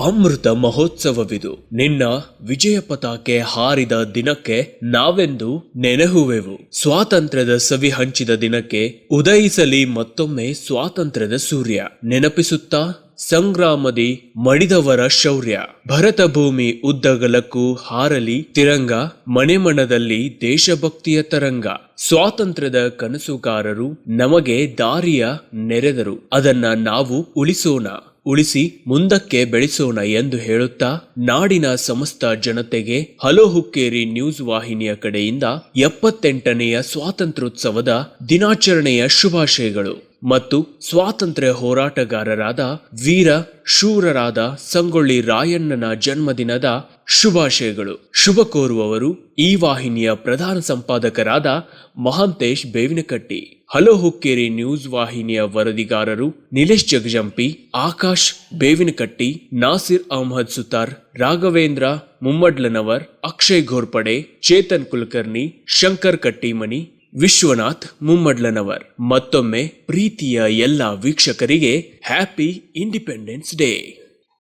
ಅಮೃತ ಮಹೋತ್ಸವವಿದು. ನಿನ್ನ ವಿಜಯ ಪತಾಕೆ ಹಾರಿದ ದಿನಕ್ಕೆ ನಾವೆಂದು ನೆನೆಹುವೆವು. ಸ್ವಾತಂತ್ರ್ಯದ ಸವಿ ಹಂಚಿದ ದಿನಕ್ಕೆ ಉದಯಿಸಲಿ ಮತ್ತೊಮ್ಮೆ ಸ್ವಾತಂತ್ರ್ಯದ ಸೂರ್ಯ. ನೆನಪಿಸುತ್ತಾ ಸಂಗ್ರಾಮದಿ ಮಡಿದವರ ಶೌರ್ಯ. ಭರತ ಭೂಮಿ ಉದ್ದಗಲಕ್ಕೂ ಹಾರಲಿ ತಿರಂಗ ಮನೆಮನದಲ್ಲಿ ದೇಶಭಕ್ತಿಯ ತರಂಗ. ಸ್ವಾತಂತ್ರ್ಯದ ಕನಸುಗಾರರು ನಮಗೆ ದಾರಿಯ ನೆರೆದರು. ಅದನ್ನ ನಾವು ಉಳಿಸೋಣ. ಉಳಿಸಿ ಮುಂದಕ್ಕೆ ಬೆಳೆಸೋಣ ಎಂದು ಹೇಳುತ್ತಾ ನಾಡಿನ ಸಮಸ್ತ ಜನತೆಗೆ ಹಲೋ ಹುಕ್ಕೇರಿ ನ್ಯೂಸ್ ವಾಹಿನಿಯ ಕಡೆಯಿಂದ ಎಪ್ಪತ್ತೆಂಟನೆಯ ಸ್ವಾತಂತ್ರ್ಯೋತ್ಸವದ ದಿನಾಚರಣೆಯ ಶುಭಾಶಯಗಳು. ಮತ್ತು ಸ್ವಾತಂತ್ರ್ಯ ಹೋರಾಟಗಾರರಾದ ವೀರ ಶೂರರಾದ ಸಂಗೊಳ್ಳಿ ರಾಯಣ್ಣನ ಜನ್ಮದಿನದ ಶುಭಾಶಯಗಳು. ಶುಭ ಕೋರುವವರು ಈ ವಾಹಿನಿಯ ಪ್ರಧಾನ ಸಂಪಾದಕರಾದ ಮಹಾಂತೇಶ್ ಬೇವಿನಕಟ್ಟಿ. ಹಲೋ ಹುಕ್ಕೇರಿ ನ್ಯೂಸ್ ವಾಹಿನಿಯ ವರದಿಗಾರರು ನಿಲೇಶ್ ಜಗಜಂಪಿ, ಆಕಾಶ್ ಬೇವಿನಕಟ್ಟಿ, ನಾಸಿರ್ ಅಹಮದ್ ಸುತಾರ್, ರಾಘವೇಂದ್ರ ಮುಮ್ಮಡ್ಲನವರ್, ಅಕ್ಷಯ್ ಘೋರ್ಪಡೆ, ಚೇತನ್ ಕುಲಕರ್ಣಿ, ಶಂಕರ್ ಕಟ್ಟಿಮನಿ ವಿಶ್ವನಾಥ್ ಮುಮ್ಮಡ್ಲನವರ್. ಮತ್ತೊಮ್ಮೆ ಪ್ರೀತಿಯ ಎಲ್ಲ ವೀಕ್ಷಕರಿಗೆ ಹ್ಯಾಪಿ ಇಂಡಿಪೆಂಡೆನ್ಸ್ ಡೇ